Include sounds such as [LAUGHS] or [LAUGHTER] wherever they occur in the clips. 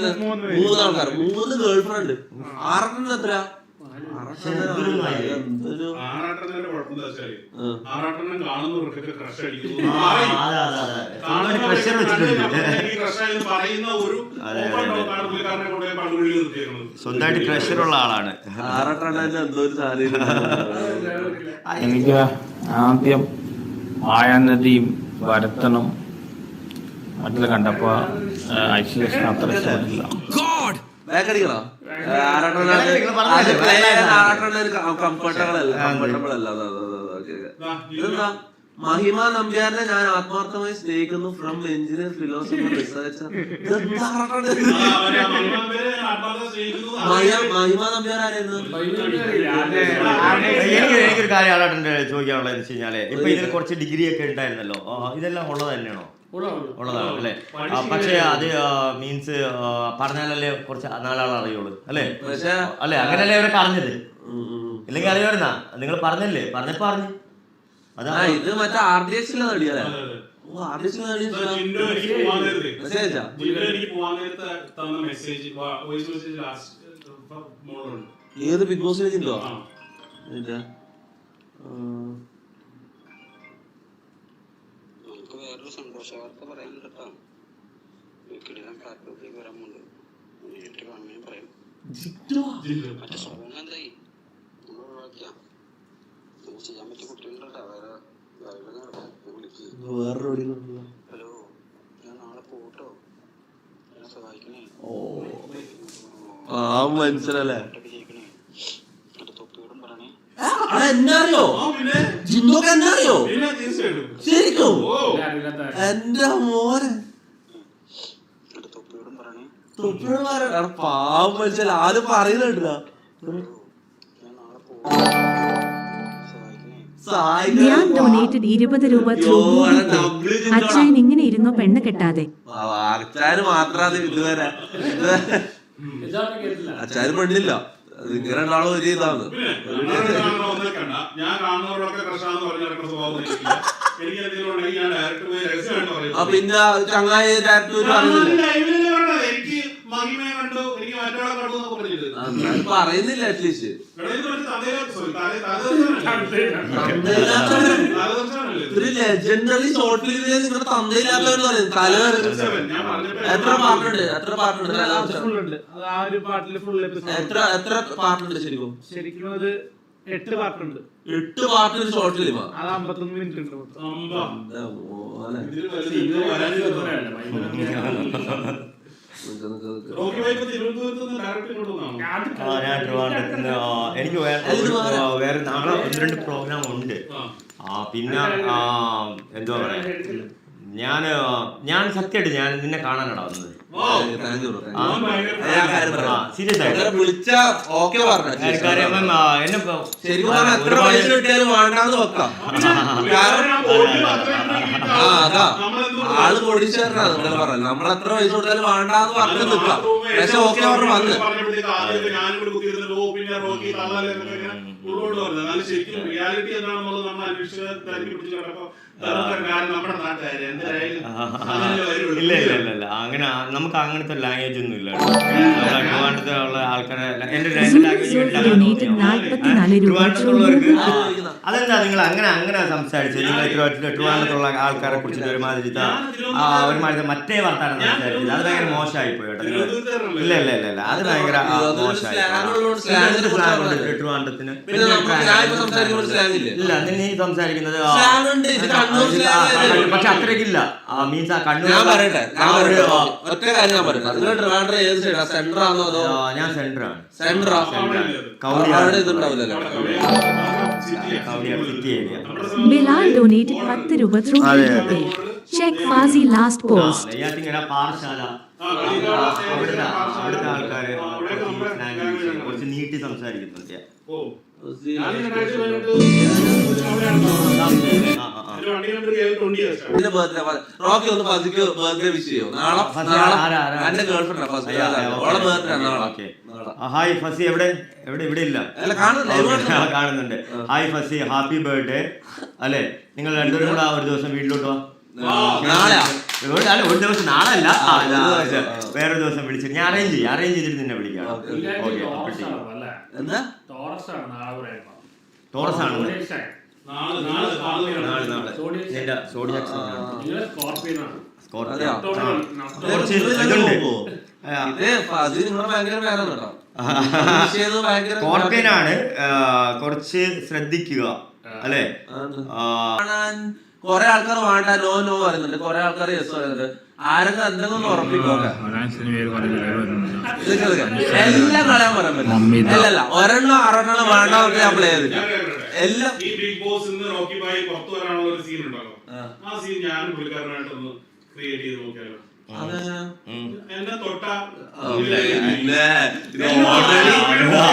മൂന്ന് ആൾക്കാർ മൂന്ന് ഗേൾ ഫ്രണ്ട് ആറെണ്ണം എത്ര. സ്വന്തമായിട്ട് ക്രഷർ ഉള്ള ആളാണ്. എനിക്ക് ആദ്യം മായാനദിയും വരത്തണം. അതിൽ കണ്ടപ്പോ ഐസൊലേഷൻ അത്ര ഇഷ്ടപ്പെട്ടില്ല. മഹിമ നമ്പ്യാറിനെ ഞാൻ ആത്മാർത്ഥമായി സ്നേഹിക്കുന്നു ഫ്രം എഞ്ചിനീയർ ഫിലോസഫർ റിസർച്ചർ. മഹിമ നമ്പ്യാർ ആരായിരുന്നു? എനിക്ക് എനിക്കൊരു കാര്യം ചോദിക്കാനുള്ളത് എന്ന് വെച്ച് കഴിഞ്ഞാൽ ഇപ്പൊ ഇതിൽ കുറച്ച് ഡിഗ്രി ഒക്കെ ഉണ്ടായിരുന്നല്ലോ. ഇതെല്ലാം ഉള്ളത് തന്നെയാണോ? ഉള്ളതാണ്. അല്ലേ? പക്ഷേ അത് മീൻസ് പറഞ്ഞാലല്ലേ കുറച്ച് നാലാൾ അറിയുള്ളൂ അല്ലേ? പക്ഷേ അല്ലേ? അങ്ങനല്ലേ അവരൊക്കെ അറിഞ്ഞത് ഉം, ഉം. ഇല്ലെങ്കിൽ അറിയാമായിരുന്നാ നിങ്ങൾ പറഞ്ഞല്ലേ? പറഞ്ഞപ്പോ പറഞ്ഞു. അതാ ഇത് മറ്റേ ആർ ഡി എക്സിലെ ഏത് അതെ, അതെ. ഓ നമുക്ക് വേറൊരു സന്തോഷ. വാർത്ത പറയാൻ കേട്ടോ കിടിലം വരാൻ പോകുന്നുണ്ട് നേരിട്ട് കാണുകയും പറയാം. മറ്റേ സോങ് എന്തായി? നമ്മൾ ഒഴിവാക്കിയാ. നമുക്ക് ചെയ്യാൻ പറ്റിയ കുട്ടികളുണ്ടോ കേട്ടോ വേറെ വിളിക്ക്. ഹലോ ഞാൻ നാളെ പോട്ടോ എന്നെ സഹായിക്കണേ. ആ മനസ്സിലല്ലേ ഫോട്ടോക്ക് ചെയ്യിക്കണേ എന്നിട്ട് തൊപ്പിയോടും പറയണേ എന്നെ അറിയോ ആ പിന്നെ ജിന്നൊക്കെ എന്നറിയോ ശരിക്കും? എന്റെ മോനെ. തൊപ്പിയോടും പറയണേ. പാവം മനുഷ്യൻ. ആരും പറയുന്നുണ്ടാ ഹലോ ഞാൻ ഡൊണേറ്റഡ് ഇരുപത് രൂപ ഇങ്ങനെ ഇരുന്നോ പെണ്ണ് കെട്ടാതെ? അച്ചാര് മാത്രാണ് ഇതുവരെ. അച്ചാര് പെണ്ണില്ല. ഇങ്ങനെ ആളും ഒരു ഇതാണ്. ഞാൻ കാണുന്നവരൊക്കെ പറഞ്ഞ നടക്കുന്ന സ്വഭാവം എനിക്കില്ല. എനിക്ക് എന്തെങ്കിലും ഉണ്ടെങ്കിൽ ഞാൻ ഡയറക്റ്റ് പോയി രഹസ്യമായിട്ട് പറയും. ആ പിന്നെ ചങ്ങായി ഡയറക്ടർ ആ, ലൈവിലല്ലേ കണ്ടത്. എനിക്ക് മഹിമയെ കണ്ടു. എനിക്ക് മറ്റൊരാളെ കണ്ടു എന്നൊക്കെ പറഞ്ഞിട്ട് പറയുന്നില്ല അറ്റ്ലീസ്റ്റ്? ഒരു ലെജൻഡറി ഷോർട്ട് ഫിലിമിലെ നിങ്ങളുടെ തന്തയില്ലാത്തവർ പറയും തല എത്ര പാട്ടുണ്ട്? എത്ര പാട്ടുണ്ട് ഫുൾ ഉണ്ട് ആ ഒരു പാട്ടിൽ ഫുൾ എപ്പിസോഡ് എത്ര എത്ര പാട്ടുണ്ട് ശരിക്കും? ശരിക്കും അത് എട്ട് പാട്ടുണ്ട് എട്ട് ഒരു ഷോർട്ട് ഫിലിമാ അത് അമ്പത്തൊന്ന് മിനിറ്റ് ഉണ്ട് മോനെ. നിക്ക് നിക്ക് നിക്ക്. ആ, ഞാൻ ആ, എനിക്ക് വേറെ ഒരു, ആ, വേറെ നാളെ ഒന്ന് രണ്ട് പ്രോഗ്രാം ഉണ്ട് ആ. ആ പിന്നെ ആ, എന്തുവാ പറയാ ഞാൻ ഞാൻ സത്യമായിട്ട് ഞാൻ നിന്നെ കാണാനാണ് വന്നത്. സീരിയസ് ആയിട്ട്. ആൾ പറഞ്ഞത്? നമ്മൾ എത്ര പൈസ കൊടുത്താലും വേണ്ടാന്ന് പറഞ്ഞു നിക്കാം പക്ഷെ ഓക്കെ പറഞ്ഞു വന്ന്. ഉള്ളോട്ട് പറഞ്ഞത് എന്നാലും ശരിക്കും റിയാലിറ്റി എന്താണെന്നുള്ളത് നമ്മൾ അന്വേഷിച്ച് തിരക്കി പിടിച്ച് നമ്മുടെ എന്തായാലും ഇല്ല ഇല്ല ഇല്ല ഇല്ല. അങ്ങനെ നമുക്ക് അങ്ങനത്തെ ലാംഗ്വേജ് ഒന്നും ഇല്ല ട്രിവാൻഡ്രത്തെ ഉള്ള ആൾക്കാരെ എന്റെ ലാംഗ്വേജ് donated 44 രൂപ ട്രിവാൻഡ്രത്തുള്ളവർക്ക് അതെന്താ നിങ്ങൾ അങ്ങനെ അങ്ങനെ സംസാരിച്ചത് നിങ്ങൾ ട്രിവാ- ട്രിവാൻഡ്രത്തുള്ള ആൾക്കാരെ കുറിച്ചിട്ട് ഒരുമാതിരി ആ ഒരുമാതിരി മറ്റേ വർത്താനം സംസാരിച്ചത് അത് ഭയങ്കര മോശമായി പോയി കേട്ടോ നിങ്ങൾ ഇല്ല ഇല്ല ഇല്ല ഇല്ല അത് ഭയങ്കര മോശമായി കുറിച്ച്. ട്രിവാൻഡ്രത്തിന് ഇല്ലേ ഇല്ല നീ സംസാരിക്കുന്നത്? പക്ഷെ അത്രയ്ക്കില്ല മീൻസ് ആ കണ്ണൂർ ഞാൻ പറയട്ടെ ഒറ്റ കാര്യം ഞാൻ പറയട്ടെ നിങ്ങൾ ട്രിവാൻഡ്രം ഏത് സൈഡാ സെന്റർ ആണോ അതോ ആ, ഞാൻ സെന്ററാണ് സെന്ററാ കൗടിയാണ് അവിടെ ഇതുണ്ടാവില്ലല്ലോ സിറ്റി ഏരിയ 10 രൂപ through Google Pay. Check last post Parassala. അവിടുത്തെ അവിടുത്തെ ആൾക്കാര് കുറച്ച് നീട്ടി സംസാരിക്കുന്നുണ്ട്. ഇതിന്റെ ബർത്ത്ഡേ റോക്കി ഒന്ന് ഫസിക്ക് ബർത്ത്ഡേ വിഷ് ചെയ്യോ? നാളെ നാളെ. ആരാ, ആരാ? എന്റെ ഗേൾഫ്രണ്ട് ഫസ്റ്റ്. ഓളെ ബർത്ത്ഡേ നാളെ. ഹായ് ഫസി എവിടെ? എവിടെ ഇവിടെ ഇല്ല. അല്ല കാണുന്നുണ്ട്. Hi Fasi happy birthday. അല്ലെ? നിങ്ങൾ രണ്ടുപേരും കൂടെ ഒരു ദിവസം വീട്ടിലോട്ട് വാ. നാളെ ഒരു- അല്ല ഒരു ദിവസം നാളെ അല്ല വേറൊരു ദിവസം വിളിച്ചു ഞാൻ അറേഞ്ച് ചെയ്യും. അറേഞ്ച് ചെയ്തിട്ട് നിന്നെ വിളിക്കാം. ഓക്കേ. ടോറസ് ആണ്? അതെയോ? [LAUGHS] കുറച്ച് ശ്രദ്ധിക്കുക. അല്ലെ? കൊറേ ആൾക്കാർ വേണ്ട. നോ നോ പറയുന്നുണ്ട്. കൊറേ ആൾക്കാർ യെസ് പറയുന്നുണ്ട്. ആരൊക്കെ എന്തെങ്കിലും ഉറപ്പിക്കോ. എല്ലാം കളയാൻ പറയാൻ പറ്റില്ല. ഒരെണ്ണം ആറെണ്ണം വേണ്ട ഞാൻ പ്ലേ ചെയ്തില്ല. എല്ലാം ഈ ബിഗ് ബോസ് ഇന്ന് റോക്കി ബായി പുറത്തു വരാനുള്ള ഒരു സീൻ ഉണ്ടല്ലോ. ആ. സീൻ സീൻ ഞാനും പുള്ളിക്കാരനായിട്ടൊന്ന് ക്രിയേറ്റ് ചെയ്ത് നോക്കിയാലോ. അതെങ്ങനെ? എന്നെ തൊട്ട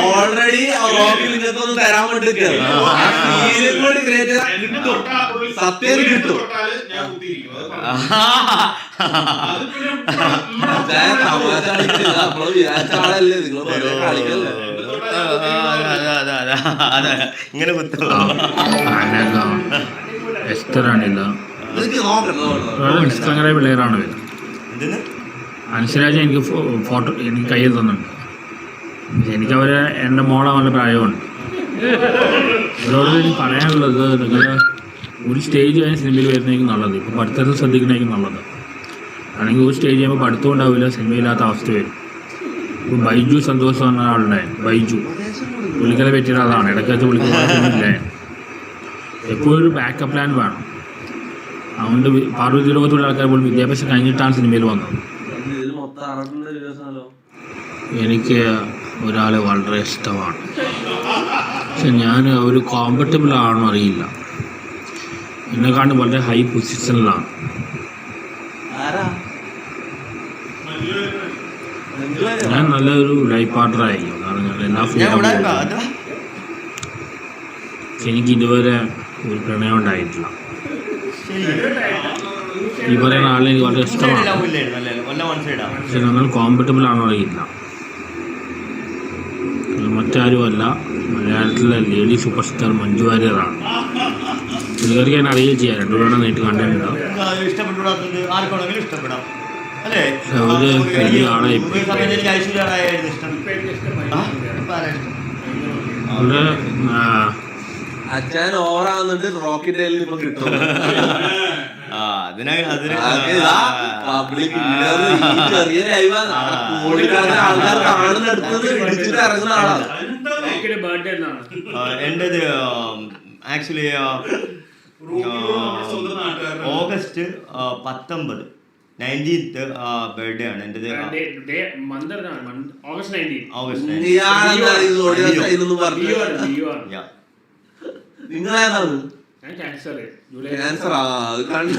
ഓൾറെഡി റോക്കി തരാൻ വേണ്ടി ക്രിയേറ്റ് സത്യം കിട്ടും. ഞാൻ കുത്തിയിരിക്കും. അത് പിന്നെ ഇവിടെ തമാശ കളിക്കില്ല നമ്മൾ വിചാരിച്ച ആളല്ലേ? നിങ്ങൾ കളിക്കല്ലേ? ഇങ്ങനെ പിള്ളേരാണ്. ഇവർ. അനുസരാജ് എനിക്ക് ഫോട്ടോ എനിക്ക് കയ്യിൽ തന്നുണ്ട് എനിക്ക് അവരെ എന്റെ മോളെ നല്ല പ്രായമുണ്ട്. ഇവരോട് എനിക്ക് പറയാനുള്ളത് നിങ്ങൾ ഒരു സ്റ്റേജ് കഴിഞ്ഞ സിനിമയിൽ വരുന്നതായിരിക്കും നല്ലത്. ഇപ്പോൾ പഠിത്തത്തിൽ ശ്രദ്ധിക്കുന്നതായിരിക്കും നല്ലത്. അല്ലെങ്കിൽ ഒരു സ്റ്റേജ് ചെയ്യുമ്പോൾ പഠിത്തം ഉണ്ടാവില്ല സിനിമയില്ലാത്ത അവസ്ഥ വരും. ബൈജു സന്തോഷ് എന്ന ആളുടെ ബൈജു. പുള്ളിക്കലെ പറ്റിയത് അതാണ്. ഇടയ്ക്കകത്ത് വിളിക്കുന്നില്ല എപ്പോഴും ഒരു ബാക്കപ്പ് പ്ലാൻ വേണം. അതുകൊണ്ട് പാർവതി ലോകത്തുള്ള ആൾക്കാർ പോലും വിദ്യാഭ്യാസം കഴിഞ്ഞിട്ടാണ് സിനിമയിൽ വന്നത്. എനിക്ക് ഒരാളെ വളരെ ഇഷ്ടമാണ്. പക്ഷെ ഞാൻ ഒരു കോമ്പറ്റബിൾ ആണോ അറിയില്ല. എന്നെക്കാണ്ട് വളരെ ഹൈ പൊസിഷനിലാണ് ഞാൻ നല്ലൊരു ലൈഫ് പാർട്ണർ ആയിരിക്കും. കാരണം ഞാൻ എല്ലാ ഫീൽഡും എനിക്ക് ഇതുവരെ ഒരു പ്രണയം ഉണ്ടായിട്ടില്ല. ഈ പറയുന്ന ആളെ എനിക്ക് വളരെ ഇഷ്ടമാണ്? പക്ഷെ നമ്മൾ കോമ്പറ്റബിൾ ആണോ അറിയില്ല മറ്റാരും മറ്റാരുമല്ല. മലയാളത്തിലെ ലേഡി സൂപ്പർ സ്റ്റാർ മഞ്ജു വാര്യറാണ് പുള്ളിക്കാർക്ക് ഞാൻ അറിയുകയും ചെയ്യാം. രണ്ടുപേരുടെ നേരിട്ട് കണ്ടിട്ടുണ്ട്. അല്ലേ? പക്ഷെ അവർ വലിയ ആളായി പോയി. ഒരു സമയത്ത് എനിക്ക് ഐശ്വര്യ റായായിരുന്നു ഇഷ്ടം അച്ഛൻ ഓവറാകുന്നുണ്ട് റോക്കറ്റ് ഇപ്പൊ കിട്ടും. പബ്ലിക് ചെറിയ കോടിക്കണക്കിന് ആൾക്കാർ കാണുന്നെടുത്തത് ഇടിച്ചിട്ട് ഇറങ്ങുന്ന ആളാണ് ആ, എന്റേത് ആക്ച്വലി. ഓഗസ്റ്റ് പത്തൊമ്പത്. നയന്റീൻത്ത് ബർത്ത്ഡേ ആണ്. എന്റേത് ഓഗസ്റ്റ് നയന്റീൻ ഓഗസ്റ്റ് 19th. ഇയാളെന്താ ഈ സോഡിയം സൈനൊന്നും പറഞ്ഞു Yeah. നിങ്ങളേതാണ് ഞാൻ ക്യാൻസർ ജൂലൈ ക്യാൻസർ ആ അത് കണ്ട്.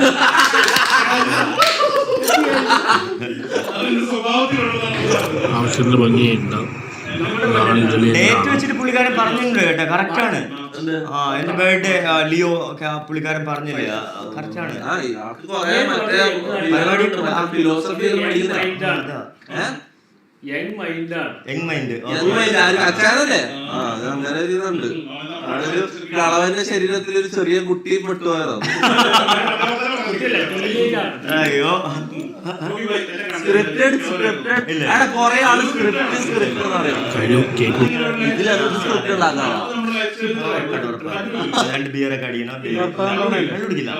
അതിന്റെ സ്വഭാവത്തിലുള്ളതാണ് ഇത്. ആവശ്യത്തിന് ഇതിൽ ഡേറ്റ് വെച്ചിട്ട് പുള്ളിക്കാരൻ പറഞ്ഞിട്ടുണ്ട് കേട്ടോ കറക്റ്റ് ആണ്. ആ എന്റെ ബർത്ത്ഡേ ലിയോ ഒക്കെ ആ പുള്ളിക്കാരൻ പറഞ്ഞില്ലേ? കറക്റ്റ് ആണ്. കളവന്റെ ശരീരത്തിൽ ഒരു ചെറിയ കുട്ടി പെട്ടുപോയതാണ് [LAUGHS] അയ്യോ. സ്ക്രിപ്റ്റഡ് സ്ക്രിപ്റ്റഡ് ഇല്ല. അവിടെ കൊറേ ആൾ സ്ക്രിപ്റ്റ് സ്ക്രിപ്റ്റ് എന്ന് പറയും. ഇതിലൊരു സ്ക്രിപ്റ്റ് ഉണ്ടാക്കാണ് രണ്ട് ബിയറൊക്കെ അടിക്കണം. കുടിക്കില്ല